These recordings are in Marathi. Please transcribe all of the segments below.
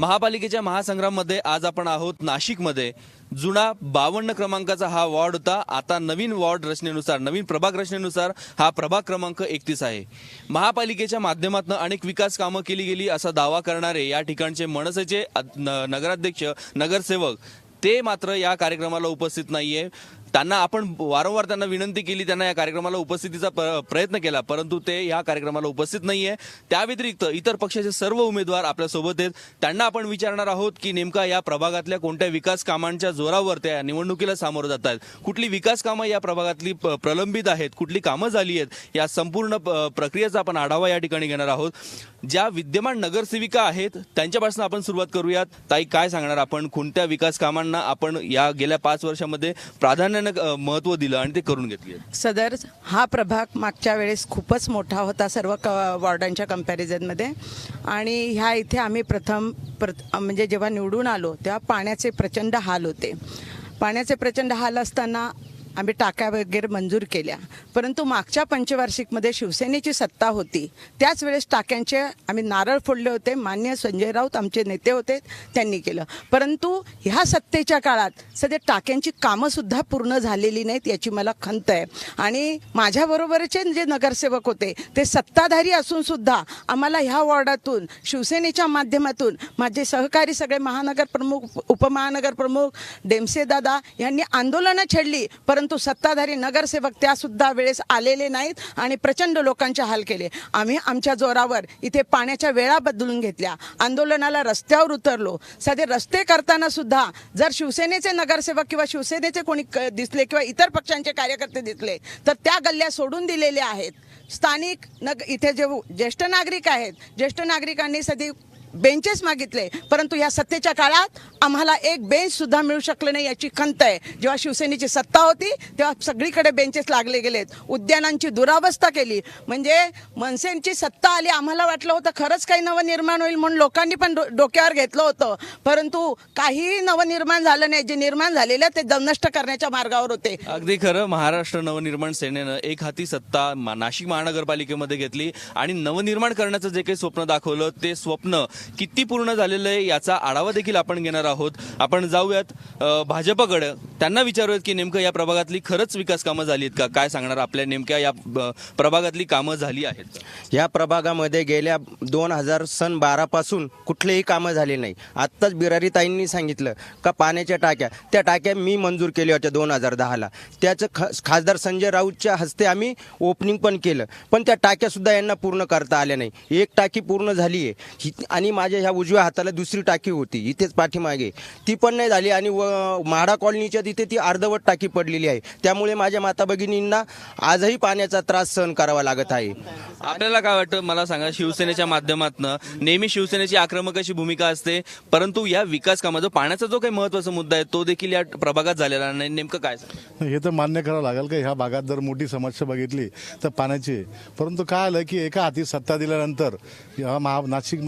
महापालिकेच्या महासंग्राममध्ये आज आपण आहोत नाशिकमध्ये. जुना बावन्न क्रमांकाचा हा वॉर्ड होता. आता नवीन वॉर्ड रचनेनुसार नवीन प्रभाग रचनेनुसार हा प्रभाग क्रमांक एकतीस आहे. महापालिकेच्या माध्यमातून अनेक विकास कामं केली गेली असा दावा करणारे या ठिकाणचे मनसेचे न- नगराध्यक्ष नगरसेवक ते मात्र या कार्यक्रमाला उपस्थित नाहीये. त्यांना आपण वारंवार त्यांना विनंती केली त्यांना या कार्यक्रमाला उपस्थितीचा प- प्रयत्न केला परंतु ते या कार्यक्रमाला उपस्थित नाही आहे त्या व्यतिरिक्त इतर पक्षाचे सर्व उमेदवार आपल्यासोबत आहेत. त्यांना आपण विचारणार आहोत की नेमका या प्रभागातल्या कोणत्या विकास कामांच्या जोरावर त्या निवडणुकीला सामोरं जात आहेत कुठली विकास कामं या प्रभागातली प- प्रलंबित आहेत? कुठली कामं झाली आहेत? या संपूर्ण प- प्रक्रियेचा आपण आढावा या ठिकाणी घेणार आहोत. ज्या विद्यमान नगरसेविका आहेत त्यांच्यापासून आपण सुरुवात करूयात. ताई काय सांगणार आपण? कोणत्या विकास कामांना आपण या गेल्या पाच वर्षामध्ये प्राधान्य प्राधान्यानं अ, महत्त्व दिलं आणि ते करून घेतले सदर हा प्रभाग मागच्या वेळेस खूपच मोठा होता सर्व क वॉर्डांच्या कम्पॅरिझनमध्ये आणि ह्या इथे आम्ही प्रथम प्र म्हणजे जेव्हा निवडून आलो तेव्हा पाण्याचे प्रचंड हाल होते. पाण्याचे प्रचंड हाल असताना आम्ही टाक्या वगैरे मंजूर केल्या. परंतु मागच्या पंचवार्षिकमध्ये शिवसेनेची सत्ता होती. त्याच वेळेस टाक्यांचे आम्ही नारळ फोडले होते. मान्य संजय राऊत आमचे नेते होते त्यांनी केलं. परंतु ह्या सत्तेच्या काळात सध्या टाक्यांची कामंसुद्धा पूर्ण झालेली नाहीत याची मला खंत आहे. आणि माझ्याबरोबरचे जे नगरसेवक होते ते सत्ताधारी असूनसुद्धा आम्हाला ह्या वॉर्डातून शिवसेनेच्या माध्यमातून माझे सहकारी सगळे महानगर प्रमुख उपमहानगर प्रमुख डेमसे दादा यांनी आंदोलनं छेडली. परंतु सत्ताधारी नगरसेवक त्यासुद्धा वेळेस आलेले नाहीत आणि प्रचंड लोकांचे हाल केले. आम्ही आमच्या जोरावर इथे पाण्याच्या वेळा बदलून घेतल्या. आंदोलनाला रस्त्यावर उतरलो. साधे रस्ते करताना सुद्धा जर शिवसेनेचे नगरसेवक किंवा शिवसेनेचे कोणी क- दिसले किंवा इतर पक्षांचे कार्यकर्ते दिसले तर त्या गल्ल्या सोडून दिलेल्या आहेत. स्थानिक नग इथे जे ज्येष्ठ नागरिक आहेत ज्येष्ठ नागरिकांनी सधी बेंचेस मागितले. परंतु या सत्तेच्या काळात आम्हाला एक बेंच सुद्धा मिळू शकले नाही याची खंत आहे. जेव्हा शिवसेनेची सत्ता होती तेव्हा सगळीकडे बेंचेस लागले गेलेत. उद्यानांची दुरावस्था केली. म्हणजे मनसेंची सत्ता आली आम्हाला वाटलं होतं खरंच काही नवनिर्माण होईल म्हणून लोकांनी पण डो- डोक्यावर घेतलं होतं. परंतु काहीही नवनिर्माण झालं नाही. जे निर्माण झालेलं ते नष्ट करण्याच्या मार्गावर होते. अगदी खरं महाराष्ट्र नवनिर्माण सेनेनं एक हाती सत्ता नाशिक महानगरपालिकेमध्ये घेतली आणि नवनिर्माण करण्याचं जे काही स्वप्न दाखवलं ते स्वप्न किती पूर्ण झालेलं आहे याचा आढावा देखील आपण घेणार आहोत. आपण जाऊयात भाजपाकडं. त्यांना विचारूयात की नेमकं या प्रभागातली खरंच विकास कामं झाली आहेत का? काय सांगणार आपल्या नेमक्या या प्रभागातली कामं झाली आहेत या प्रभागामध्ये गेल्या दोन हजार सन बारापासून कुठलेही कामं झाले नाही. आत्ताच बिरारी ताईंनी सांगितलं का पाण्याच्या टाक्या. त्या टाक्या मी मंजूर केल्या होत्या दोन हजार दहाला. त्याचं ख खासदार संजय राऊतच्या हस्ते आम्ही ओपनिंग पण केलं. पण त्या टाक्यासुद्धा यांना पूर्ण करता आल्या नाही. एक टाकी पूर्ण झाली आहे आणि आणि माझ्या ह्या उजव्या हाताला दुसरी टाकी होती इथेच पाठीमागे. ती पण नाही झाली आणि व म्हाडा कॉलनीच्या तिथे ती अर्धवट टाकी पडलेली आहे. त्यामुळे माझ्या माता भगिनींना आजही पाण्याचा त्रास सहन करावा लागत आहे. आपल्याला काय वाटतं? मला सांगा शिवसेनेच्या माध्यमातून नेहमी शिवसेनेची आक्रमक अशी भूमिका असते परंतु या विकास कामाचा पाण्याचा जो काही महत्त्वाचा मुद्दा आहे तो देखील या प्रभागात झालेला नाही. नेमकं काय? हे तर मान्य करावं लागेल का? ह्या भागात जर मोठी समस्या बघितली तर पाण्याची. आहे. परंतु काय आलं की एका हाती सत्ता दिल्यानंतर महा नाशिक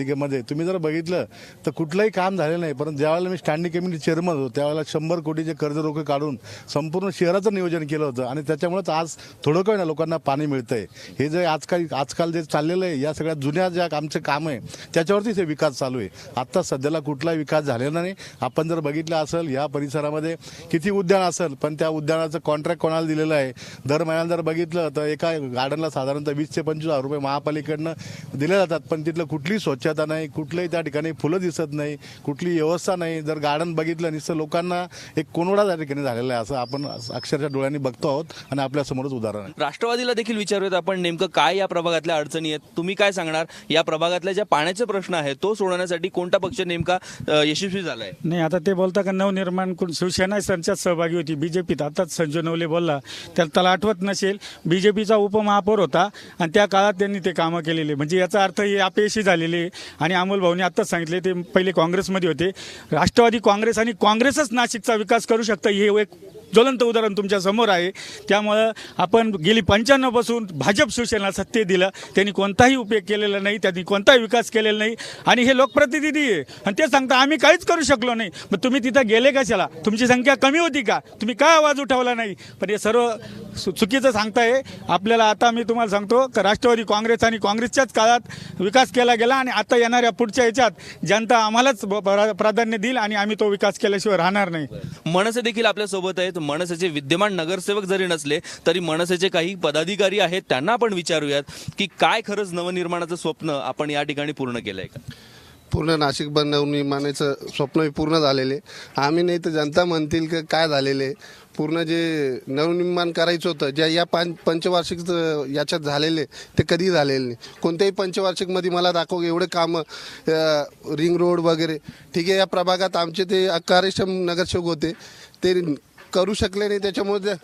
महापालिकेमध्ये. तुम्ही जर बघितलं तर कुठलंही काम झालेलं नाही परंतु ज्यावेळेला मी स्टँडिंग कमिटी चेअरमन होतो त्यावेळेला शंभर कोटीचे कर्ज रोखे काढून संपूर्ण शहराचं नियोजन केलं होतं. आणि त्याच्यामुळेच आज थोडं काही ना लोकांना पाणी मिळतंय. हे जे आजकाल आजकाल जे चाललेलं आहे या सगळ्या जुन्या ज्या आमचे काम आहे त्याच्यावरतीच हे विकास चालू आहे. आत्ता सध्याला कुठलाही विकास झालेला नाही. आपण जर बघितलं असेल या परिसरामध्ये किती उद्यान असेल पण त्या उद्यानाचं कॉन्ट्रॅक्ट कोणाला दिलेलं आहे? दर महिन्याला जर बघितलं तर एका गार्डनला साधारणतः वीस ते पंचवीस हजार रुपये महापालिकेकडनं दिले जातात पण तिथलं कुठलीही स्वच्छ स्वच्छता नाही कुठलंही त्या ठिकाणी फुलं दिसत नाही कुठली व्यवस्था नाही. जर गार्डन बघितलं नुसतं लोकांना एक कोनोडा त्या ठिकाणी झालेला आहे असं आपण अक्षरशः डोळ्यांनी बघतो आहोत आणि आपल्यासमोरच उदाहरण आहे. राष्ट्रवादीला देखील विचारूयात आपण नेमकं काय या प्रभागातल्या अडचणी आहेत? तुम्ही काय सांगणार? या प्रभागातल्या ज्या पाण्याचे प्रश्न आहे तो सोडवण्यासाठी कोणता पक्ष नेमका यशस्वी झालाय? नाही आता ते बोलता का नवनिर्माण करून शिवसेना त्यांच्यात सहभागी होती बीजेपीत. आताच संजय नवले बोलला त्याला त्याला आठवत नसेल. बीजेपीचा उपमहापौर होता आणि त्या काळात त्यांनी ते कामं केलेले. म्हणजे याचा अर्थ हे अपयशी झालेले आणि अमोल भाऊने आत्ताच सांगितले ते पहिले काँग्रेसमध्ये होते. राष्ट्रवादी काँग्रेस आणि काँग्रेसच नाशिकचा विकास करू शकतं हे एक ज्वलंत उदाहरण तुमच्यासमोर आहे. त्यामुळं आपण गेली पंच्याण्णवपासून भाजप शिवसेनेला सत्य दिलं. त्यांनी कोणताही उपयोग केलेला नाही त्यांनी कोणताही विकास केलेला नाही. आणि हे लोकप्रतिनिधी आहे. आणि ते सांगता आम्ही काहीच करू शकलो नाही. मग तुम्ही तिथं गेले कशाला? तुमची संख्या कमी होती का? तुम्ही काय आवाज उठवला नाही? पण हे सर्व चुकीचं सांगताय. आपल्याला आता मी तुम्हाला सांगतो का राष्ट्रवादी काँग्रेस आणि काँग्रेसच्याच काळात विकास केला गेला आणि आता येणाऱ्या पुढच्या याच्यात जनता आम्हालाच ब- प्रा- प्राधान्य देईल आणि आम्ही तो विकास केल्याशिवाय राहणार नाही. मनसे देखील आपल्यासोबत आहे मनसेचे विद्यमान नगरसेवक जरी नसले तरी मनसेचे काही पदाधिकारी आहेत त्यांना आपण विचारूयात की काय खरंच नवनिर्माणाचं स्वप्न आपण या ठिकाणी पूर्ण केलंय का? पूर्ण नाशिक बंद नवनिर्माणाचं स्वप्न पूर्ण झालेले. आम्ही नाही तर जनता म्हणतील का काय झालेले. पूर्ण जे नवनिर्माण करायचं होतं ज्या या पाच पंचवार्षिक याच्यात झालेले ते कधी झालेले नाही. कोणत्याही पंचवार्षिकमध्ये मला दाखव एवढे कामं रिंग रोड वगैरे ठीक आहे या प्रभागात आमचे ते कार्यक्षम नगरसेवक होते ते करू शकले नाही त्याच्यामुळे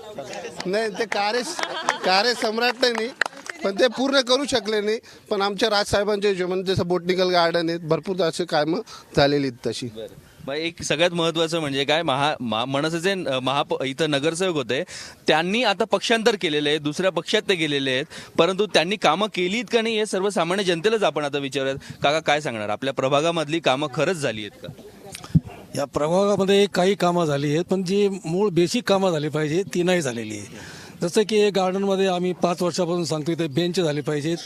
नाही ते कार्य कार्य सम्राट नाही पण ते पूर्ण करू शकले नाही. पण आमच्या राजसाहेबांच्या हिशोबाने म्हणजे जसं बोटनिकल गार्डन आहेत भरपूर असे कामं झालेली आहेत तशी. मग एक सगळ्यात महत्वाचं म्हणजे काय महा महा- मनसेचे अ, महाप इथं नगरसेवक होते त्यांनी आता पक्षांतर केलेले आहे दुसऱ्या पक्षात ते गेलेले आहेत परंतु त्यांनी कामं केलीत का नाही हे सर्वसामान्य जनतेलाच आपण आता विचारूयात. काका काय सांगणार? आपल्या प्रभागामधली कामं खरंच झाली आहेत का? या प्रभागामध्ये काही कामं झाली आहेत पण जी मूळ बेसिक कामं झाली पाहिजे ती नाही झालेली आहे. जसं की गार्डनमध्ये आम्ही पाच वर्षापासून सांगतो इथे बेंच झाले पाहिजेत.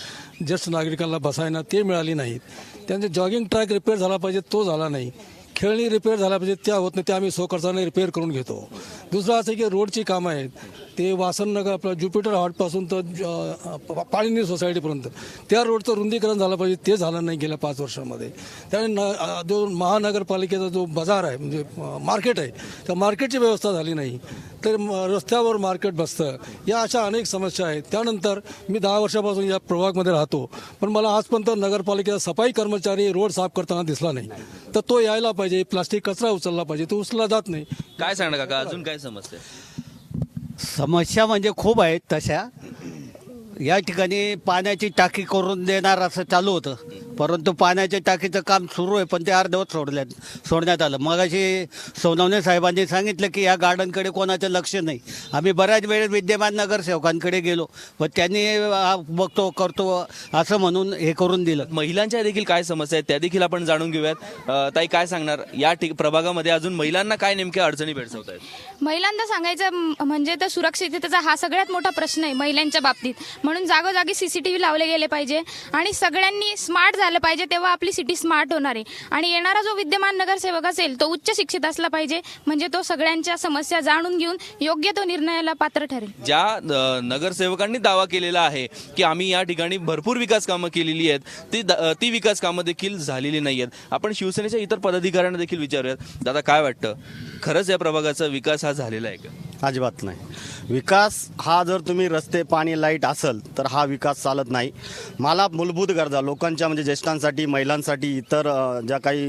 ज्येष्ठ नागरिकांना बसायला ते मिळाली नाहीत. त्यांचे जॉगिंग ट्रॅक रिपेअर झाला पाहिजे तो झाला नाही. खेळणी रिपेअर झाल्या पाहिजे त्या होत नाही त्या आम्ही स्वखर्चाने रिपेअर करून घेतो. दुसरं असं की रोडची कामं आहेत. ते वासननगर आपलं ज्युपिटर हॉटपासून तर पाळीनी सोसायटीपर्यंत त्या रोडचं रुंदीकरण झालं पाहिजे ते झालं नाही गेल्या पाच वर्षामध्ये. त्याने न जो महानगरपालिकेचा जो बाजार आहे म्हणजे मार्केट आहे त्या मार्केटची व्यवस्था झाली नाही. तर म- रस्त्यावर मार्केट बसतं. या अशा अनेक समस्या आहेत. त्यानंतर मी दहा वर्षापासून या प्रभागमध्ये राहतो. पण मला आजपर्यंत नगरपालिकेचा सफाई कर्मचारी रोड साफ करताना दिसला नाही. तर तो यायला पाहिजे प्लास्टिक कचरा उचलला पाहिजे तो उचलला जात नाही. काय सांगणार काका अजून काय समस्या? समस्या म्हणजे खूप आहेत तशा. या ठिकाणी पाण्याची टाकी करून देणार असं चालू होतं. परंतु पाण्याच्या टाकीचं काम सुरू आहे पण ते अर्धवट सोडल्यात सोडण्यात आलं. मगाशी सोनवणे साहेबांनी सांगितलं की या गार्डनकडे कोणाचं लक्ष नाही. आम्ही बऱ्याच वेळेस विद्यमान नगरसेवकांकडे गेलो पण त्यांनी बघतो करतो असं म्हणून हे करून दिलं. महिलांच्या देखील काय समस्या आहेत त्या देखील आपण जाणून घेऊयात. ताई काय सांगणार? या ठिक प्रभागामध्ये अजून महिलांना काय नेमक्या अडचणी भेडसावत आहेत महिलांना सांगायचं म्हणजे तर सुरक्षिततेचा हा सगळ्यात मोठा प्रश्न आहे महिलांच्या बाबतीत. म्हणून जागोजागी सीसीटीव्ही लावले गेले पाहिजे आणि सगळ्यांनी स्मार्ट झालं पाहिजे तेव्हा आपली सिटी स्मार्ट होणार आहे. आणि येणारा जो विद्यमान नगरसेवक असेल तो उच्च शिक्षित असला पाहिजे. म्हणजे तो सगळ्यांच्या समस्या जाणून घेऊन योग्य तो निर्णयाला पात्र ठरेल. ज्या अ, नगरसेवकांनी दावा केलेला आहे की आम्ही या ठिकाणी भरपूर विकास कामं केलेली आहेत ती द- अ, ती विकास कामं देखील झालेली नाही आहेत आपण शिवसेनेच्या इतर पदाधिकाऱ्यांना देखील विचारूयात. दादा काय वाटतं? खरंच या प्रभागाचा विकास हा झालेला आहे का? अजिबात नाही. विकास हा जर तुम्ही रस्ते पाणी लाइट असेल तर हा विकास चालत नाही. मला मूलभूत गरजा लोकांच्या म्हणजे ज्येष्ठांसाठी महिलांसाठी इतर ज्या काही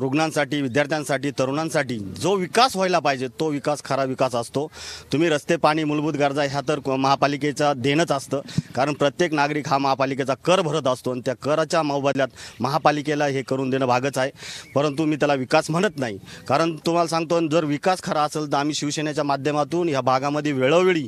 रुग्णांसाठी विद्यार्थ्यांसाठी तरुणांसाठी जो विकास व्हायला पाहिजे तो विकास खरा विकास असतो. तुम्ही रस्ते पाणी मूलभूत गरजा ह्या तर महापालिकेचा देणंच असतं. कारण प्रत्येक नागरिक हा महापालिकेचा कर भरत असतो आणि त्या कराच्या मोबदल्यात महापालिकेला हे करून देणं भागच आहे. परंतु मी त्याला विकास म्हणत नाही. कारण तुम्हाला सांगतो जर विकास खरा असेल तर आम्ही शिवसेनेच्या माध्यमातून ह्या भागामध्ये वेळोवेळी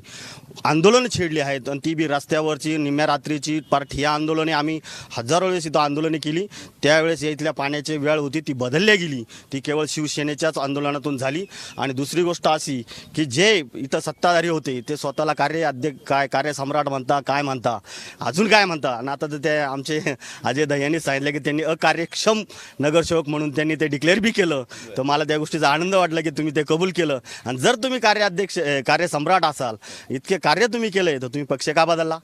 आंदोलनं छेडली आहेत. आणि ती बी रस्त्यावरची निम्म्या रात्रीची पार ठिया आंदोलने आम्ही हजारो वेळेस इथं आंदोलने केली. त्यावेळेस या इथल्या पाण्याची वेळ होती ती बदलल्या गेली. ती केवळ शिवसेनेच्याच आंदोलनातून झाली. आणि दुसरी गोष्ट अशी की जे इथं सत्ताधारी होते ते स्वतःला कार्य अध्यक्ष काय कार्यसम्राट म्हणता काय म्हणता अजून काय म्हणता? आणि आता तर ते आमचे अजय दह्यांनी सांगितलं की त्यांनी अकार्यक्षम नगरसेवक म्हणून त्यांनी ते डिक्लेअर बी केलं. तर मला त्या गोष्टीचा आनंद वाटला की तुम्ही ते कबूल केलं. आणि जर तुम्ही कार्याध्यक्ष कार्यसम्राट असाल इतके कार्य तुम्ही केलंय तर तुम्ही पक्ष का बदलला?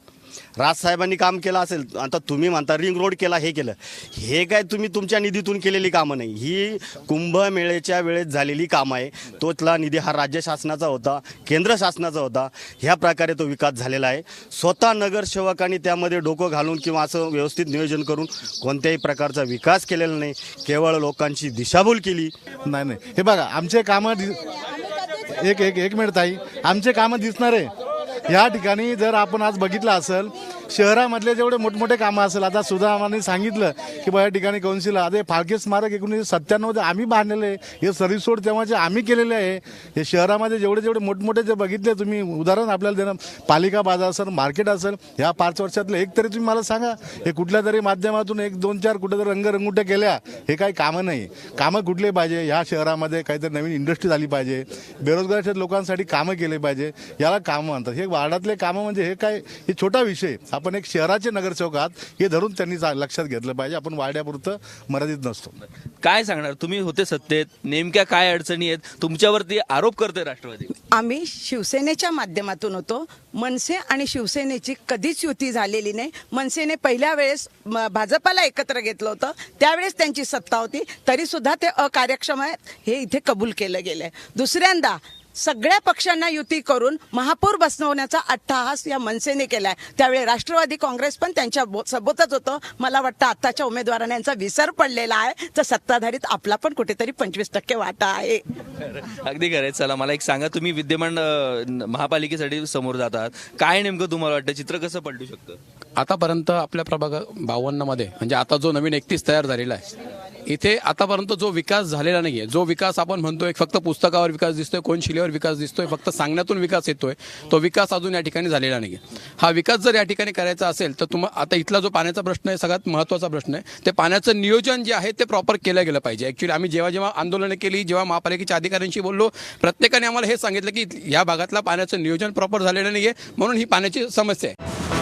राजसाहेबांनी काम केलं असेल आता तुम्ही म्हणता रिंग रोड केला हे केलं. हे काय तुम्ही तुमच्या निधीतून केलेली कामं नाही. ही कुंभमेळेच्या वेळेत झालेली कामं आहे. तोतला निधी हा राज्य शासनाचा होता केंद्र शासनाचा होता. ह्या प्रकारे तो विकास झालेला आहे. स्वतः नगरसेवकांनी त्यामध्ये डोकं घालून किंवा असं व्यवस्थित नियोजन करून कोणत्याही प्रकारचा विकास केलेला नाही. केवळ लोकांची दिशाभूल केली. नाही नाही. हे बघा आमचे कामं एक एक एक मिनिट ताई. आमचे कामं दिसणार. आहे या ठिकाणी जर आपण आज बघितलं असेल शहरामधले जेवढे मोठमोठे कामं असेल आता सुद्धा आम्हाला सांगितलं की बा या ठिकाणी कौन्सिल आता हे फाळके स्मारक एकोणीसशे सत्त्याण्णवमध्ये आम्ही बांधलेलं आहे. हे सरिसोड तेव्हाचे आम्ही केलेले आहे हे शहरामध्ये जेवढे जेवढे मोठमोठे जे बघितले तुम्ही उदाहरण आपल्याला देणं पालिका बाजार असेल मार्केट असेल ह्या पाच वर्षातलं एक तरी तुम्ही मला सांगा हे कुठल्या तरी माध्यमातून एक दोन चार कुठेतरी रंगरंगुट्या केल्या हे काही कामं नाही. कामं कुठले पाहिजे? ह्या शहरामध्ये काहीतरी नवीन इंडस्ट्री झाली पाहिजे. बेरोजगारच्या लोकांसाठी कामं केले पाहिजे. याला कामं म्हणतात. हे वार्डातले कामं म्हणजे हे काय? हे छोटा विषय. आपण एक शहराचे नगरसेवक आहात हे धरून त्यांनी लक्षात घेतलं पाहिजे. आपण वाड्यापुरतं मर्यादित नसतो. काय सांगणार? तुम्ही होते सत्तेत नेमक्या काय अडचणी आहेत? तुमच्यावरती आरोप करते राष्ट्रवादी. आम्ही शिवसेनेच्या माध्यमातून होतो. मनसे आणि शिवसेनेची कधीच युती झालेली नाही. मनसेने पहिल्या वेळेस भाजपाला एकत्र घेतलं होतं. त्यावेळेस त्यांची सत्ता होती. तरी सुद्धा ते अकार्यक्षम आहेत. हे इथे कबूल केलं गेलंय. दुसऱ्यांदा सगळ्या पक्षांना युती करून महापौर बसवण्याचा अट्टहास या मनसेने केलाय. त्यावेळी राष्ट्रवादी काँग्रेस पण त्यांच्या सोबतच होतं. मला वाटतं आत्ताच्या उमेदवारांना यांचा विसर पडलेला आहे. तर सत्ताधारीत आपला पण कुठेतरी पंचवीस टक्के वाटा आहे. अगदी खरंय चला मला एक सांगा तुम्ही विद्यमान महापालिकेसाठी समोर जातात. काय नेमकं तुम्हाला वाटतं? चित्र कसं पलटू शकतं? आतापर्यंत आपल्या प्रभाग बावन्नमध्ये म्हणजे आता जो नवीन एकतीस तयार झालेला आहे इथे आतापर्यंत जो विकास झालेला नाही आहे जो विकास आपण म्हणतोय फक्त पुस्तकावर विकास दिसतोय कोण शिलेवर विकास दिसतोय फक्त सांगण्यातून विकास येतोय तो विकास अजून या ठिकाणी झालेला नाही आहे हा विकास जर या ठिकाणी करायचा असेल तर तुम आता इथला जो पाण्याचा प्रश्न आहे सगळ्यात महत्त्वाचा प्रश्न आहे ते पाण्याचं नियोजन जे आहे ते प्रॉपर केलं गेलं पाहिजे. ॲक्च्युली आम्ही जेव्हा जेव्हा आंदोलनं केली जेव्हा महापालिकेच्या अधिकाऱ्यांशी बोललो प्रत्येकाने आम्हाला हे सांगितलं की या भागातला पाण्याचं नियोजन प्रॉपर झालेलं नाही आहे म्हणून ही पाण्याची समस्या आहे.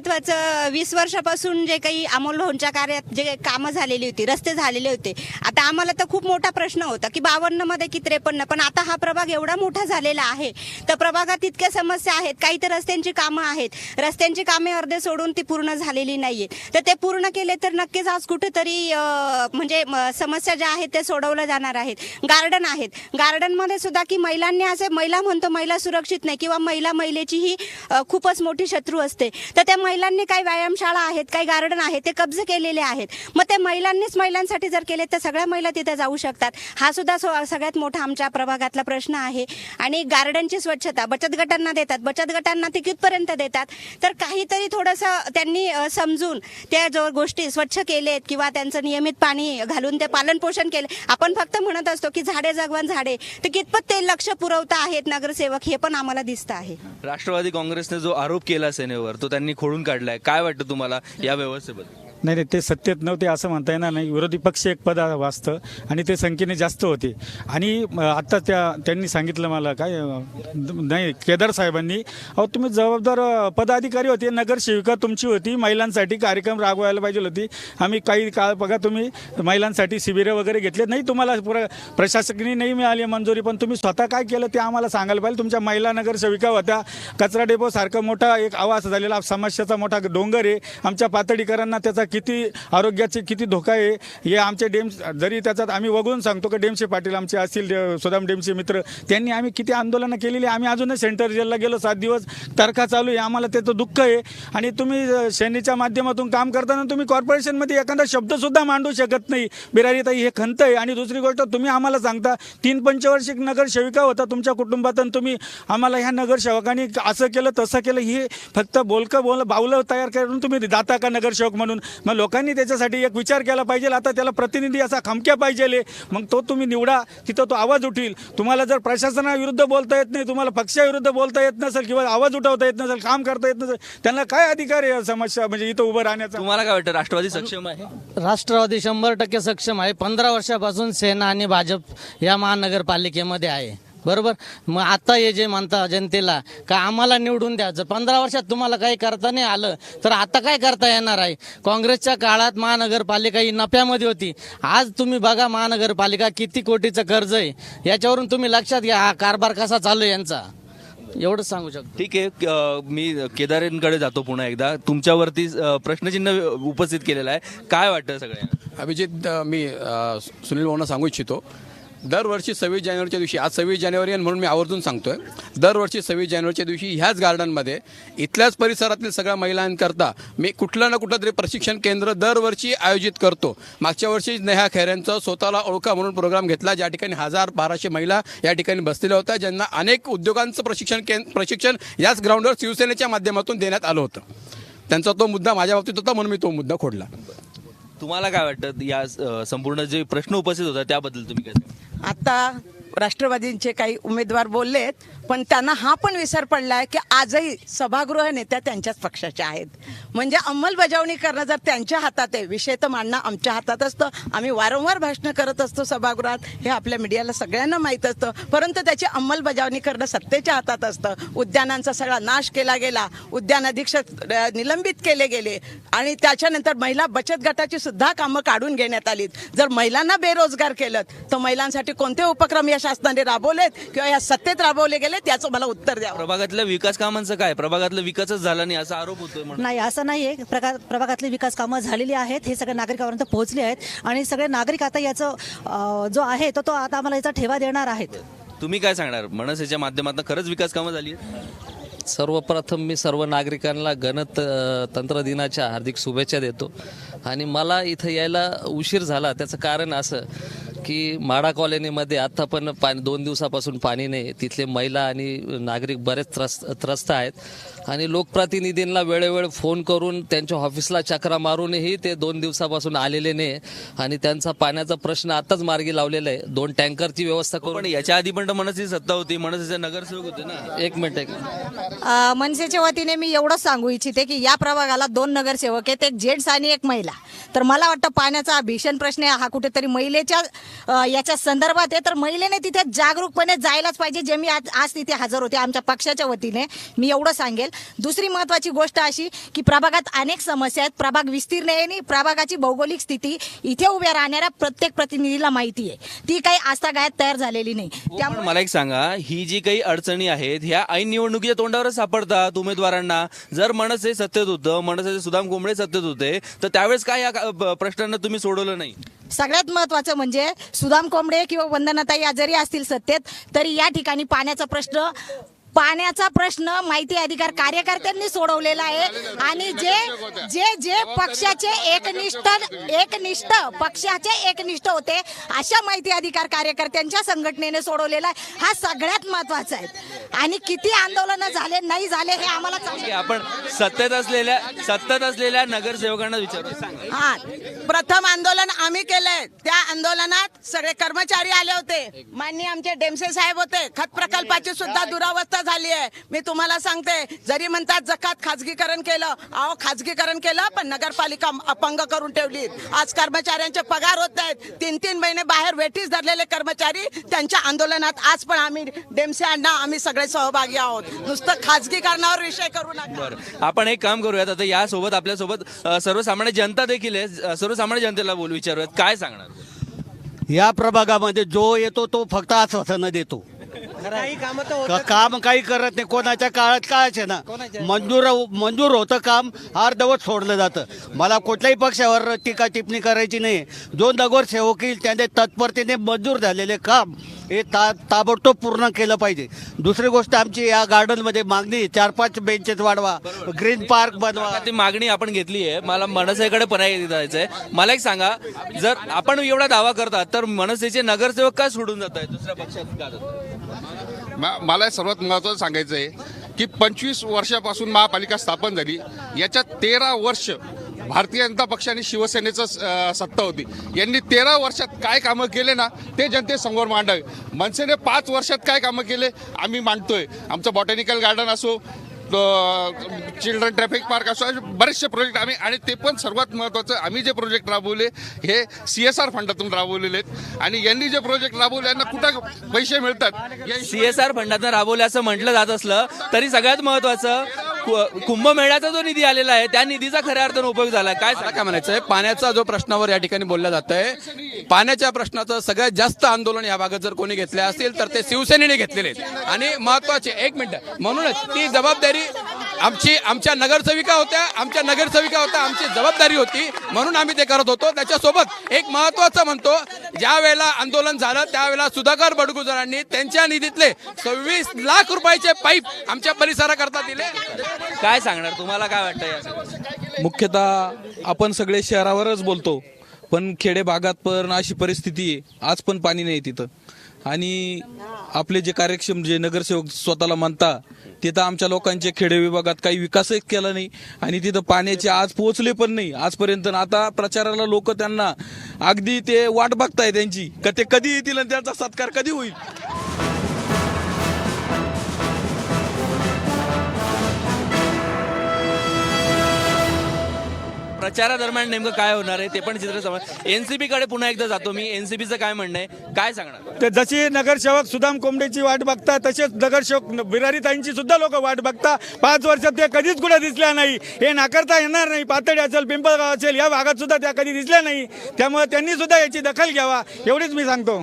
महत्त्वाचं महत्वाचं वीस वर्षापासून जे काही अमोल भाऊंच्या कार्यात जे कामं झालेली होती रस्ते झालेले होते आता आम्हाला तर खूप मोठा प्रश्न होता की बावन्नमध्ये की त्रेपन्न पण आता हा प्रभाग एवढा मोठा झालेला आहे तर प्रभागात इतक्या समस्या आहेत काही तर रस्त्यांची कामं आहेत रस्त्यांची कामे अर्धे सोडून ती पूर्ण झालेली नाहीये तर ते पूर्ण केले तर नक्कीच आज कुठेतरी म्हणजे म, समस्या ज्या आहेत त्या सोडवल्या जाणार आहेत गार्डन आहेत गार्डनमध्ये सुद्धा की महिलांनी असे महिला म्हणतो महिला सुरक्षित नाही किंवा महिला महिलेची ही खूपच मोठी शत्रू असते तर त्या महिलांनी काही व्यायामशाळा आहेत काही गार्डन आहेत ते कब्ज केलेले आहेत. मग ते महिलांनीच महिलांसाठी जर केले तर सगळ्या महिला तिथे जाऊ शकतात. हा सुद्धा सगळ्यात मोठा आमच्या प्रभागातला प्रश्न आहे. आणि गार्डनची स्वच्छता बचत गटांना देतात. बचत गटांना ते कितपर्यंत देतात? तर काहीतरी थोडंसं त्यांनी समजून त्या जो गोष्टी स्वच्छ केलेत किंवा त्यांचं नियमित पाणी घालून ते पालनपोषण केले. आपण फक्त म्हणत असतो की झाडे जगवान झाडे. तर कितपत ते लक्ष पुरवता आहेत नगरसेवक हे पण आम्हाला दिसतं आहे. राष्ट्रवादी काँग्रेसने जो आरोप केला सेनेवर तो त्यांनी खोडून काढलाय? काय वाटतं तुम्हाला या व्यवस्थेबद्दल? नाही नाही ते सत्तेत नव्हते असं म्हणता येणार नाही. विरोधी पक्ष एक पद वाचतं आणि ते संख्येने जास्त होते. आणि आत्ता त्या त्यांनी सांगितलं मला काय नाही केदार साहेबांनी अहो तुम्ही जबाबदार पदाधिकारी होते नगरसेविका तुमची होती महिलांसाठी कार्यक्रम राबवायला पाहिजे होती. आम्ही काही काळ बघा तुम्ही महिलांसाठी शिबिरं वगैरे घेतले. नाही तुम्हाला पुरा प्रशासकीने नाही मिळाली मंजुरी पण तुम्ही स्वतः काय केलं ते आम्हाला सांगायला पाहिजे. तुमच्या महिला नगरसेविका होत्या. कचरा डेपोसारखा मोठा एक आवाज झालेला. समस्याचा मोठा डोंगर आहे. आमच्या पातळीकरांना त्याचा किती आरोग्याचे किती धोका आहे हे आमचे डेम जरी त्याच्यात आम्ही वगळून सांगतो की डेमसे पाटील आमचे असतील सुदाम डेमसे मित्र त्यांनी आम्ही किती आंदोलनं केलेली आम्ही अजूनही सेंटर जेलला गेलो सात दिवस तारखा चालू आहे आम्हाला त्याचं दुःख आहे. आणि तुम्ही सेनेच्या माध्यमातून काम करताना तुम्ही कॉर्पोरेशनमध्ये एखादा शब्दसुद्धा मांडू शकत नाही. बिरारीताई हे खंत आहे. आणि दुसरी गोष्ट तुम्ही आम्हाला सांगता तीन पंचवार्षिक नगरसेविका होता तुमच्या कुटुंबात आणि तुम्ही आम्हाला ह्या नगरसेवकांनी असं केलं तसं केलं हे फक्त बोलकं बोल बावलं तयार करून तुम्ही जाता का नगरसेवक म्हणून मग लोकांनी त्याच्यासाठी एक विचार केला पाहिजे. आता त्याला प्रतिनिधी असा खमक्या पाहिजे मग तो तुम्ही निवडा. तिथं तो आवाज उठील. तुम्हाला जर प्रशासनाविरुद्ध बोलता येत नाही तुम्हाला पक्षाविरुद्ध बोलता येत नसेल किंवा आवाज उठवता येत नसेल काम करता येत नसेल त्यांना काय अधिकार आहे समस्या म्हणजे इथं उभं राहण्याचा? तुम्हाला काय वाटतं राष्ट्रवादी सक्षम आहे? राष्ट्रवादी शंभर टक्के सक्षम आहे. पंधरा वर्षापासून सेना आणि भाजप या महानगरपालिकेमध्ये आहे. बरोबर? मग आता हे जे म्हणता जनतेला का आम्हाला निवडून द्या जर पंधरा वर्षात तुम्हाला काही करता नाही आलं तर आता काय करता येणार आहे? काँग्रेसच्या काळात महानगरपालिका ही नफ्यामध्ये होती. आज तुम्ही बघा महानगरपालिका किती कोटीचं कर्ज आहे. याच्यावरून तुम्ही लक्षात घ्या हा कारभार कसा चालू आहे यांचा. एवढंच सांगू शकतो. ठीक आहे मी केदारेंकडे जातो पुन्हा एकदा. तुमच्यावरती प्रश्नचिन्ह उपस्थित केलेलं आहे. काय वाटतं सगळ्यांना? अभिजित मी सुनील भाऊंना सांगू इच्छितो. दरवर्षी सव्वीस जानेवारीच्या दिवशी आज सव्वीस जानेवारी आहे म्हणून मी आवर्जून सांगतोय. दरवर्षी सव्वीस जानेवारीच्या दिवशी ह्याच गार्डनमध्ये इथल्याच परिसरातील सगळ्या महिलांकरता मी कुठलं ना कुठलं तरी प्रशिक्षण केंद्र दरवर्षी आयोजित करतो. मागच्या वर्षी नेहा खैऱ्यांचं स्वतःला ओळखा म्हणून प्रोग्राम घेतला. ज्या ठिकाणी हजार बाराशे महिला या ठिकाणी बसलेल्या होत्या ज्यांना अनेक उद्योगांचं प्रशिक्षण केंद्र प्रशिक्षण याच ग्राउंडवर शिवसेनेच्या माध्यमातून देण्यात आलं होतं. त्यांचा तो मुद्दा माझ्या बाबतीत होता म्हणून मी तो मुद्दा खोडला. तुम्हाला काय वाटतं? या संपूर्ण जे प्रश्न उपस्थित होता त्याबद्दल तुम्ही काय आता राष्ट्रवादींचे काही उमेदवार बोललेत पण त्यांना हा पण विसर पडलाय की आजही सभागृह नेत्या त्यांच्याच पक्षाच्या आहेत. म्हणजे अंमलबजावणी करणं जर त्यांच्या हातात आहे विषय तर मांडणं आमच्या हातात असतं. आम्ही वारंवार भाषणं करत असतो सभागृहात. हे आपल्या मीडियाला सगळ्यांना माहीत असतं. परंतु त्याची अंमलबजावणी करणं सत्तेच्या हातात असतं. उद्यानांचा सगळा नाश केला गेला. उद्यान अधीक्षक निलंबित केले गेले. आणि त्याच्यानंतर महिला बचत गटाची सुद्धा कामं काढून घेण्यात आलीत. जर महिलांना बेरोजगार केलं तर महिलांसाठी कोणते उपक्रम या शासनाने राबवलेत? किंवा या सत्तेत राबवले गेले त्याचं मला उत्तर द्यावं प्रभागातल्या विकास कामांचं काय? प्रभागातलं विकासच झाला नाही असा आरोप होतोय म्हणून. नाही असं नाही आहे. प्रका प्रभागातली विकास कामं झालेली आहेत हे सगळ्या नागरिकांपर्यंत पोहोचले आहेत आणि सगळे नागरिक आता याचं अं, जो आहे तो तो आता आम्हाला याचा ठेवा देणार आहेत. तुम्ही काय सांगणार? मनसेच्या माध्यमातून खरंच विकास कामं झाली आहेत? सर्वप्रथम मी सर्व नागरिकांना गणत तंत्र दिनाच्या हार्दिक शुभेच्छा देतो. आणि मला इथं यायला उशीर झाला त्याचं कारण असं. की माडा कॉलनीमध्ये आता पण पाणी दोन दिवसापासून पाणी नाही. तिथले महिला आणि नागरिक बरेच त्रस्त त्रस्त आहेत. आणि लोकप्रतिनिधींना वेळोवेळ फोन करून त्यांच्या ऑफिसला चक्रा मारूनही ते दोन दिवसापासून आलेले नाही. आणि त्यांचा पाण्याचा प्रश्न आताच मार्गी लावलेला आहे. दोन टँकरची व्यवस्था पण करून याच्या आधी पण तर मनसेची सत्ता होती. मनसेचे नगरसेवक होते ना. एक मिनिट एक मनसेच्या वतीने मी एवढंच सांगू इच्छिते की या प्रभागाला दोन नगरसेवक आहेत. एक जेंट्स आणि एक महिला. तर मला वाटतं पाण्याचा भीषण प्रश्न आहे. हा कुठेतरी महिलेच्या याच्या संदर्भात आहे तर महिलेने तिथे जागरूकपणे जायलाच पाहिजे जे मी आज आज तिथे हजर होते आमच्या पक्षाच्या वतीने. मी एवढं सांगेल. दुसरी महत्वाची गोष्ट अशी की प्रभागात अनेक समस्या आहेत. प्रभाग विस्तीर्ण आहे आणि प्रभागाची भौगोलिक स्थिती इथे उभ्या राहणाऱ्या प्रत्येक प्रतिनिधीला माहिती आहे. ती काही आस्थागायत तयार झालेली नाही. पण मला एक सांगा ही जी काही अडचणी आहेत ह्या ऐन निवडणुकीच्या तोंडावरच सापडतात उमेदवारांना. जर मनसे सत्तेत होतं मनसेचे सुदाम कोंबडे सत्तेत होते तर त्यावेळेस काय या प्रश्नांना तुम्ही सोडवलं नाही? सगळ्यात महत्वाचं म्हणजे सुदाम कोंबडे किंवा वंदनाताई या जरी असतील सत्तेत तरी या ठिकाणी पाण्याचा प्रश्न पाण्याचा प्रश्न माहिती अधिकार कार्यकर्त्यांनी सोडवलेला आहे. आणि जे जे जे पक्षाचे एकनिष्ठ एकनिष्ठ पक्षाचे एकनिष्ठ होते अशा माहिती अधिकार कार्यकर्त्यांच्या संघटनेने सोडवलेला आहे. हा सगळ्यात महत्त्वाचा आहे. आणि किती आंदोलन झाले नाही झाले हे आम्हाला आपण सत्तेत असलेल्या सत्तेत असलेल्या नगरसेवकांना विचारू सांगा हा. प्रथम आंदोलन आम्ही केलंय. त्या आंदोलनात सगळे कर्मचारी आले होते. माननीय आमचे डेमसे साहेब होते. खत प्रकल्पाची सुद्धा दुरावस्था झाली आहे. मी तुम्हाला सांगते जरी म्हणतात जकात खाजगीकरण केलं अहो खाजगीकरण केलं पण नगरपालिका अपंग करून ठेवली आज कर्मचाऱ्यांचे पगार होत आहेत. तीन तीन महिने बाहेर वेटीस धरलेले कर्मचारी त्यांच्या आंदोलनात आज पण आम्ही डेमसे अण्णा आम्ही सगळे सहभागी आहोत. नुसतं खाजगीकरणावर विषय करू नका. बरं. आपण एक काम करूयात आता यासोबत आपल्यासोबत सर्वसामान्य जनता देखील आहे. सर्वसामान्य जनतेला बोलू विचारूयात. काय सांगणार? या प्रभागामध्ये जो येतो तो फक्त आश्वासनं देतो. का- काम काही करत नाही. कोणाच्या काळात काळच आहे ना? मंजूर मंजूर होतं काम अर्धवट सोडलं जातं. मला कुठल्याही पक्षावर टीका टिप्पणी करायची नाही. जो नगरसेवक येईल त्याने तत्परतेने मंजूर झालेले काम हे ता ताबडतोब पूर्ण केलं पाहिजे. दुसरी गोष्ट आमची या गार्डनमध्ये मागणी आहे, चार पाच बेंचेस वाढवा. ग्रीन पार्क बनवा. आता ती मागणी आपण घेतली आहे. मला मनसेकडे पुन्हा जायचंय मला एक सांगा जर आपण एवढा दावा करतात तर मनसेचे नगरसेवक का सोडून जात आहेत दुसऱ्या पक्षात का मा- मला सर्वात महत्त्वाचं सांगायचं आहे की पंचवीस वर्षापासून महापालिका स्थापन झाली. याच्यात तेरा वर्ष भारतीय जनता पक्ष आणि शिवसेनेचं सत्ता होती. यांनी तेरा वर्षात काय कामं केले ना ते जनतेसमोर मांडावे. मनसेने पाच वर्षात काय कामं केले आम्ही मांडतोय. आमचं बॉटॅनिकल गार्डन असो चिल्ड्रन ट्रॅफिक पार्क असो असे बरेचसे प्रोजेक्ट आम्ही आणि ते पण सर्वात महत्त्वाचं आम्ही जे प्रोजेक्ट राबवले हे सी एस आर फंडातून राबवलेले आहेत. आणि यांनी जे प्रोजेक्ट राबवले यांना कुठं पैसे मिळतात? या आर फंडातून राबवले असं म्हटलं जात असलं तरी सगळ्यात महत्वाचं कु- कुंभमेळ्याचा जो निधी आलेला आहे त्या निधीचा खऱ्या अर्थानं उपयोग झाला काय मला काय म्हणायचं आहे पाण्याचा जो प्रश्नावर या ठिकाणी बोलला जात आहे पाण्याच्या प्रश्नाचं सगळ्यात जास्त आंदोलन या भागात जर कोणी घेतले असतील तर ते शिवसेनेने घेतलेले आहेत. आणि महत्त्वाचे एक मिनिट. म्हणूनच ती जबाबदारी आमची आमच्या नगरसेविका होत्या आमच्या नगरसेविका होत्या आमची जबाबदारी होती म्हणून आम्ही ते करत होतो. त्याच्यासोबत एक महत्वाचं म्हणतो ज्या वेळेला आंदोलन झालं त्यावेळेला सुधाकर बडगुजरांनी त्यांच्या निधीतले सव्वीस लाख रुपयाचे पाईप आमच्या परिसराकरता दिले. काय सांगणार तुम्हाला काय वाटतं? मुख्यतः आपण सगळे शहरावरच बोलतो पण खेडे भागात पण अशी परिस्थिती आहे आज पण पाणी नाही तिथं. आणि आपले जे कार्यक्षम जे नगरसेवक स्वतःला म्हणता तिथं आमच्या लोकांचे खेडे विभागात काही विकासही केला नाही आणि तिथं पाण्याचे आज पोहोचले पण नाही. आजपर्यंत आता प्रचाराला लोक त्यांना अगदी ते वाट बघताय त्यांची. का ते कधी येतील आणि त्यांचा सत्कार कधी होईल? प्रचारादरम्यान नेमकं काय होणार आहे ते पण चित्र समज एनसीबी कडे पुन्हा एकदा जातो मी. एनसीबीचं काय म्हणणं आहे? काय सांगणार? ते जशी नगरसेवक सुदाम कोंबडेची वाट बघता तसेच नगरसेवक बिरारीताईंची सुद्धा लोक वाट बघता. पाच वर्षात त्या कधीच कुठे दिसल्या नाही. हे नाकारता येणार नाही. पातळी असेल पिंपळगाव असेल या भागात सुद्धा त्या कधी दिसल्या नाही. त्यामुळे त्यांनी सुद्धा याची दखल घ्यावा. एवढीच मी सांगतो.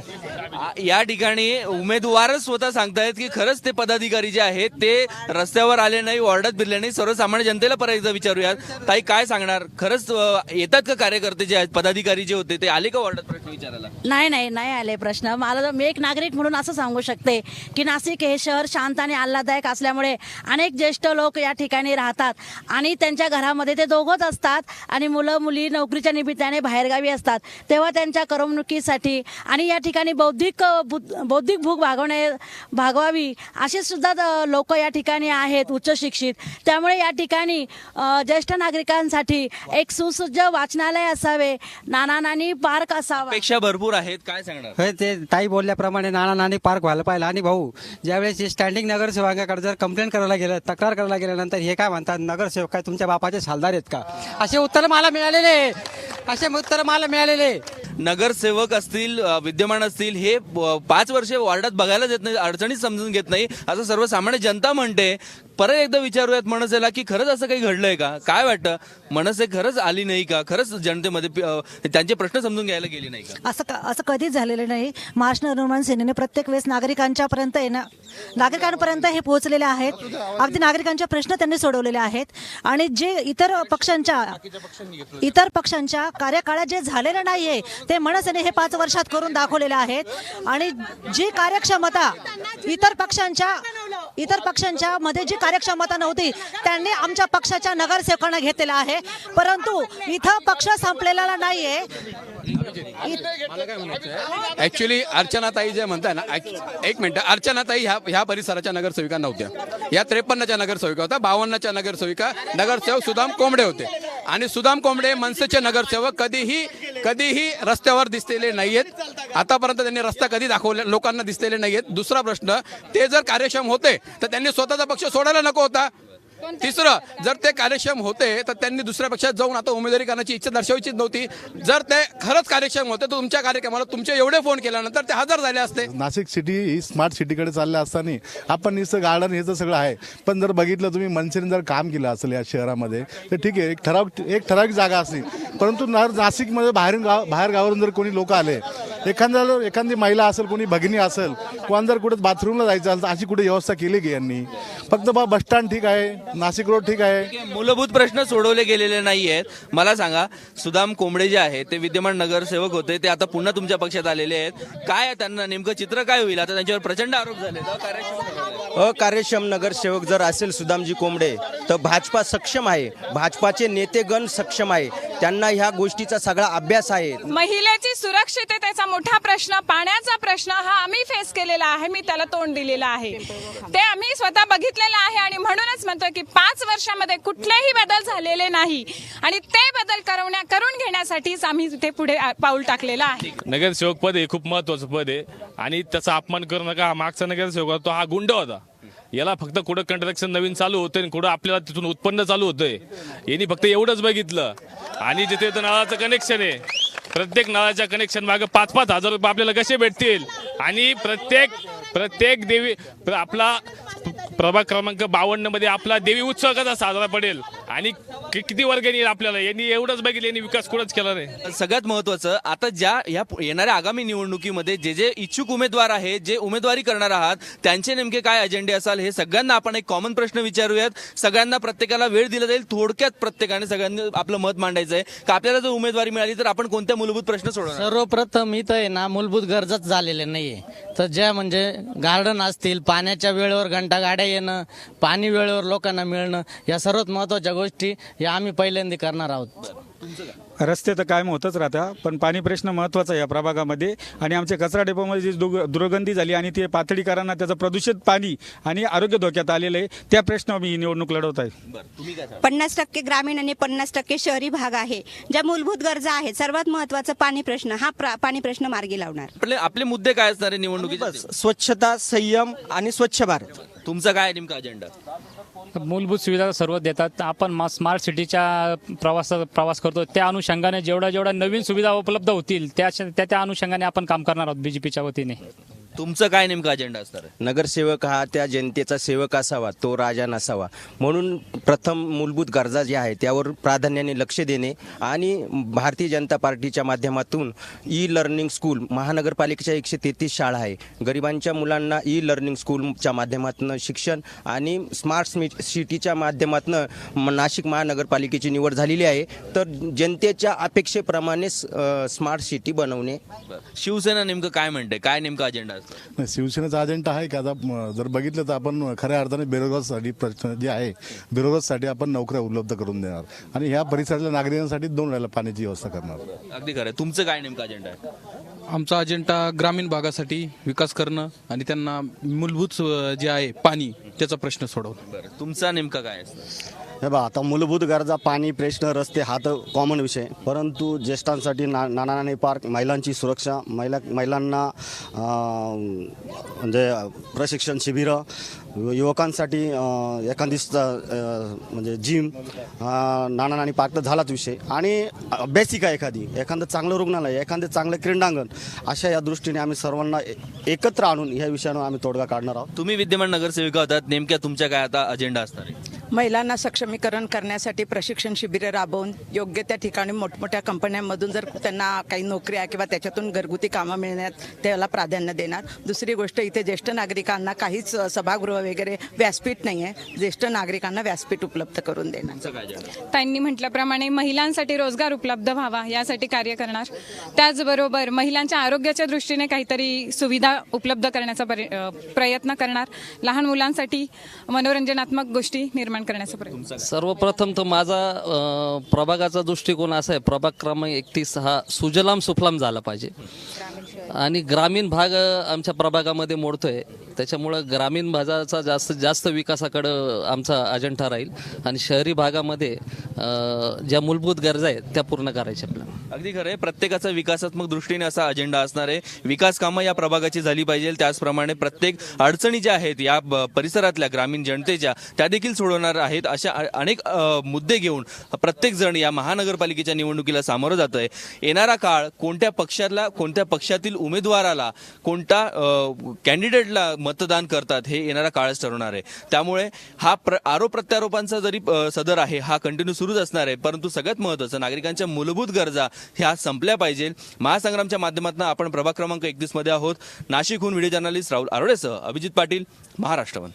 या ठिकाणी उमेदवारच स्वतः सांगतायत की खरंच ते पदाधिकारी जे आहेत ते रस्त्यावर आले नाही वॉर्डात भिरले नाही. सर्वसामान्य जनतेला परत एकदा विचारूयात. ताई काय सांगणार? खरंच येतात का कार्यकर्ते जे आहेत? पदाधिकारी जे होते ते आले का वॉर्डात प्रश्न विचारायला? नाही नाही नाही आले प्रश्न. मला तर- मी एक नागरिक म्हणून असं सांगू शकते की नाशिक हे शहर शांत आणि आल्हाददायक असल्यामुळे अनेक ज्येष्ठ लोक या ठिकाणी राहतात आणि त्यांच्या घरामध्ये ते दोघंच असतात आणि मुलं मुली नोकरीच्या निमित्ताने बाहेरगावी असतात. तेव्हा त्यांच्या करमणुकीसाठी आणि या ठिकाणी बौद्धिक अ, बु- बौद्धिक भूक भागवणे भागवावी असे सुद्धा लोक या ठिकाणी आहेत उच्च शिक्षित. त्यामुळे या ठिकाणी ज्येष्ठ नागरिकांसाठी एक सुसज्ज वाचनालय असावे नाना नानी पार्क असावा. पेक्षा भरपूर आहेत काय सांगणार? ते ताई बोलल्याप्रमाणे नाना नानी पार्क व्हायला पाहिजे आणि भाऊ ज्यावेळेस स्टँडिंग नगरसेवकाकडे जर कंप्लेंट करायला गेलं तक्रार करायला गेल्यानंतर हे काय म्हणतात? नगरसेवक काय तुमच्या बापाचे सालदार आहेत का? असे उत्तर मला मिळालेले. असे उत्तर मला मिळालेले. नगरसेवक असतील विद्यमान असतील हे पाच वर्षे वॉर्डात बघायला देत नाही अडचणीच समजून घेत नाही. असं सर्वसामान्य जनता म्हणते. परत एकदा विचारूयात मनसेला की खरंच असं काही घडलंय का? काय वाटतं? मनसे खरंच आली नाही का? खरंच जनतेमध्ये अ, त्यांचे प्रश्न समजून घ्यायला गेली नाही का? असं क- असं कधीच झालेलं नाही. महाराष्ट्र निर्माण सेनेने प्रत्येक वेळेस नागरिकांच्या पर्यंत येणं नागरिकांपर्यंत हे पोहोचलेले आहेत. अगदी नागरिकांचे प्रश्न त्यांनी सोडवलेले आहेत. आणि जे इतर पक्षांच्या इतर पक्षांच्या कार्यकाळात जे झालेलं नाहीये ते मनसेने हे पाच वर्षात करून दाखवलेले आहेत. आणि जी कार्यक्षमता इतर पक्षांच्या इतर पक्षांच्या मध्ये जी कार्यक्षमता नव्हती त्यांनी आमच्या पक्षाच्या नगरसेवकांना घेतलेला आहे. परंतु इथं पक्ष संपलेला नाहीये. ऍक्च्युली अर्चनाताई जे म्हणताय ना एक मिनिट. अर्चनाताई ह्या ह्या परिसराच्या नगरसेविका नव्हत्या या त्रेपन्नच्या नगरसेविका होत्या बावन्नच्या नगरसेविका. नगरसेवक सुदाम कोंबडे होते. आणि सुदाम कोंबडे मनसेचे नगरसेवक कधीही कधीही रस्त्यावर दिसलेले नाहीयेत. आतापर्यंत त्यांनी रस्ता कधी दाखवले लोकांना दिसलेले नाहीयेत. दुसरा प्रश्न ते जर कार्यक्षम होते तर त्यांनी स्वतःचा पक्ष सोडायला नको होता. तिसरं जर ते कार्यक्षम होते तर त्यांनी दुसऱ्या पक्षात जाऊन आता उमेदवारी करण्याची इच्छा दर्शवायचीच नव्हती. जर ते खरंच कार्यक्षम होते तर तुमच्या कार्यक्रमाला तुमचे एवढे फोन केल्यानंतर ते हजर झाले असते. नाशिक सिटी ही स्मार्ट सिटीकडे चालल्या असताना आपण नुसतं गार्डन हे तर सगळं आहे. पण जर बघितलं तुम्ही मनसेने जर काम केलं असेल या शहरामध्ये तर ठीक आहे एक ठराव एक ठराविक जागा असली. परंतु ना नाशिकमध्ये बाहेरून गाव बाहेर गावावरून जर कोणी लोक आले एखाद्या एखादी महिला असेल कोणी भगिनी असेल कोण जर कुठे बाथरूमला जायचं असेल तर अशी कुठे व्यवस्था केली की यांनी? फक्त बा बस स्टँड ठीक आहे. नाशिक रोड ठीक आहे. मूलभूत प्रश्न सोडवले गेलेले नाही आहेत मला सांगा सुदाम कोंबडे जे आहेत ते विद्यमान नगरसेवक होते ते आता पुन्हा तुमच्या पक्षात आलेले आहेत. काय त्यांना नेमकं चित्र काय होईल? आता त्यांच्यावर प्रचंड आरोप झाले अकार्यक्षम नगरसेवक. जर असेल सुदामजी कोंबडे तर भाजपा सक्षम आहे. भाजपाचे नेतेगण सक्षम आहे. त्यांना ह्या गोष्टीचा सगळा अभ्यास आहे. महिलेची सुरक्षिततेचा मोठा प्रश्न पाण्याचा प्रश्न हा आम्ही फेस केलेला आहे. मी त्याला तोंड दिलेलं आहे. ते आम्ही स्वतः बघितलेलं आहे आणि म्हणूनच म्हणतो की पाच वर्षामध्ये कुठलेही बदल झालेले नाही. आणि ते बदल करवण्या करून घेण्यासाठीच आम्ही तिथे पुढे पाऊल टाकलेलं आहे. नगरसेवक पद हे खूप महत्वाचं पद आहे. आणि त्याचा अपमान करू नका. मागचा नगरसेवक होता, तो हा गुंड होता. याला फक्त कुठं कंट्रक्शन नवीन चालू होतं आणि कुठं आपल्याला तिथून उत्पन्न चालू होतंय. यांनी फक्त एवढंच बघितलं. आणि जिथे नळाचं कनेक्शन आहे प्रत्येक नळाच्या कनेक्शन मागे पाच पाच हजार रुपये आपल्याला कसे भेटतील? आणि प्रत्येक प्रत्येक देवी प्र- आपला प्रभाग क्रमांक बावन्नमध्ये आपला देवी उत्सव कसा साजरा पडेल? आणि किती वर्ग येईल आपल्याला? यांनी एवढंच बघितलं यांनी विकास कुठंच केला नाही. सगळ्यात महत्वाचं आता ज्या या येणाऱ्या आगामी निवडणुकीमध्ये जे जे इच्छुक उमेदवार आहेत जे उमेदवारी करणार आहात त्यांचे नेमके काय अजेंडे असाल हे सगळ्यांना आपण एक कॉमन प्रश्न विचारूयात. सगळ्यांना प्रत्येकाला वेळ दिला जाईल थोडक्यात प्रत्येकाने सगळ्यांनी आपलं मत मांडायचं आहे. का आपल्याला जर उमेदवारी मिळाली तर आपण कोणत्या मूलभूत प्रश्न सोडवणार? सर्वप्रथम इथं आहे ना मूलभूत गरजच झालेल्या नाहीये. तर ज्या म्हणजे गार्डन असतील पाण्याच्या वेळेवर घंटा गाड्या येणं पाणी वेळेवर लोकांना मिळणं या सर्वात महत्त्वाच्या गोष्टी या आम्ही पहिल्यांदा करणार आहोत. रस्ते तर कायम होतच राहता पण पाणी प्रश्न महत्त्वाचा आहे या प्रभागामध्ये. आणि आमच्या कचरा डेपोमध्ये जी दुर्ग- दुर्गंधी झाली आणि ते पातळीकरांना त्याचं प्रदूषित पाणी आणि आरोग्य धोक्यात आलेलं आहे त्या प्रश्न मी ही निवडणूक लढवत आहे. पन्नास टक्के ग्रामीण आणि पन्नास टक्के शहरी भाग आहे ज्या मूलभूत गरजा आहेत. सर्वात महत्त्वाचा पाणी प्रश्न हा पाणी प्रश्न मार्गी लावणार. आपले मुद्दे काय असणार आहे निवडणुकीचे? स्वच्छता संयम आणि स्वच्छ भारत. तुमचा काय नेमका अजेंडा? मूलभूत सुविधा सर्व देतात. आपण मा- स्मार्ट सिटीच्या प्रवासाचा प्रवास करतो. त्या अनुषंगाने जेवढ्या जेवढ्या नवीन सुविधा उपलब्ध होतील त्या त्या त्या अनुषंगाने आपण काम करणार आहोत बीजेपीच्या वतीने. तुमचं काय नेमका अजेंडा असणार आहे? नगरसेवक हा त्या जनतेचा सेवक असावा तो राजा नसावा. म्हणून प्रथम मूलभूत गरजा ज्या आहेत त्यावर प्राधान्याने लक्ष देणे आणि भारतीय जनता पार्टीच्या माध्यमातून ई लर्निंग स्कूल महानगरपालिकेच्या एकशे तेहतीस शाळा आहे. गरिबांच्या मुलांना ई लर्निंग स्कूलच्या माध्यमातून शिक्षण आणि स्मार्ट स्मि सिटीच्या माध्यमातून नाशिक महानगरपालिकेची निवड झालेली आहे. तर जनतेच्या अपेक्षेप्रमाणे स्मार्ट सिटी बनवणे. शिवसेना नेमकं काय म्हणते? काय नेमका अजेंडा नाही शिवसेनेचा अजेंडा आहे का? आता जर बघितलं तर आपण खऱ्या अर्थाने बेरोजगारसाठी प्रश्न जे आहे बेरोजगारसाठी आपण नोकऱ्या उपलब्ध करून देणार. आणि ह्या परिसरातल्या नागरिकांसाठी दोन वेळेला पाण्याची व्यवस्था करणार. अगदी खरं आहे. तुमचं काय नेमका अजेंडा आहे? आमचा अजेंडा ग्रामीण भागासाठी विकास करणं आणि त्यांना मूलभूत जे आहे पाणी त्याचा प्रश्न सोडवणं. बरं. तुमचा नेमका काय असतं? हे बा आता मूलभूत गरजा पाणी प्रश्न रस्ते हा तर कॉमन विषय. परंतु ज्येष्ठांसाठी ना नाना पार्क महिलांची सुरक्षा महिला महिलांना म्हणजे प्रशिक्षण शिबिरं युवकांसाठी एखादी म्हणजे जिम नाना नाणी पार्क तर झालाच विषय. आणि अभ्यासिका एखादी एखादं चांगलं रुग्णालय एखादं चांगलं क्रीडांगण अशा या दृष्टीने आम्ही सर्वांना एकत्र आणून ह्या विषयावर आम्ही तोडगा काढणार आहोत. तुम्ही विद्यमान नगरसेविका होतात नेमक्या तुमच्या काय आता अजेंडा असणार आहे? महिलांना सक्षमीकरण करण्यासाठी प्रशिक्षण शिबिरं राबवून योग्य त्या ठिकाणी मोठमोठ्या कंपन्यांमधून जर त्यांना काही नोकऱ्या किंवा त्याच्यातून घरगुती कामं मिळण्यात त्याला प्राधान्य देणार. दुसरी गोष्ट इथे ज्येष्ठ नागरिकांना काहीच सभागृह वगैरे व्यासपीठ नाही आहे ज्येष्ठ नागरिकांना व्यासपीठ उपलब्ध करून देणार. त्यांनी म्हटल्याप्रमाणे महिलांसाठी रोजगार उपलब्ध व्हावा यासाठी कार्य करणार. त्याचबरोबर महिलांच्या आरोग्याच्या दृष्टीने काहीतरी सुविधा उपलब्ध करण्याचा प्रयत्न करणार. लहान मुलांसाठी मनोरंजनात्मक गोष्टी निर्माण करण्याचा प्रयत्न. सर्वप्रथम तर माझा अ, प्रभागाचा दृष्टिकोन असा आहे प्रभाग क्रमांक एकतीस हा सुजलाम सुफलाम झाला पाहिजे. आणि ग्रामीण भाग आमच्या प्रभागामध्ये मोडतोय. त्याच्यामुळं ग्रामीण भागाचा जास्त जास्त विकासाकडं आमचा अजंठा राहील. आणि शहरी भागामध्ये ज्या मूलभूत गरजा आहेत त्या पूर्ण करायच्या आपल्याला अगदी खरं आहे. प्रत्येकाचा विकासात्मक दृष्टीने असा अजेंडा असणार आहे. विकास कामं या प्रभागाची झाली पाहिजे त्याचप्रमाणे प्रत्येक अडचणी ज्या आहेत या ब- परिसरातल्या ग्रामीण जनतेच्या त्या देखील सोडवणार आहेत. अशा अनेक मुद्दे घेऊन प्रत्येक जण या महानगरपालिकेच्या निवडणुकीला सामोरं जात आहे येणारा काळ कोणत्या पक्षाला कोणत्या पक्षातील उमेदवाराला कोणता कॅन्डिडेटला मतदान करतात हे येणारा काळच ठरवणार आहे. त्यामुळे हा प्र आरोप प्रत्यारोपांचा जरी सदर आहे हा कंटिन्यू सुरूच असणार आहे परंतु सगळ्यात महत्त्वाचं नागरिकांच्या मूलभूत गरजा ह्या संपल्या पाहिजे. महासंग्रामच्या माध्यमातून आपण प्रभाग क्रमांक एकतीसमध्ये आहोत. नाशिकहून व्हिडिओ जर्नलिस्ट राहुल आरोडेसह अभिजित पाटील महाराष्ट्रवन.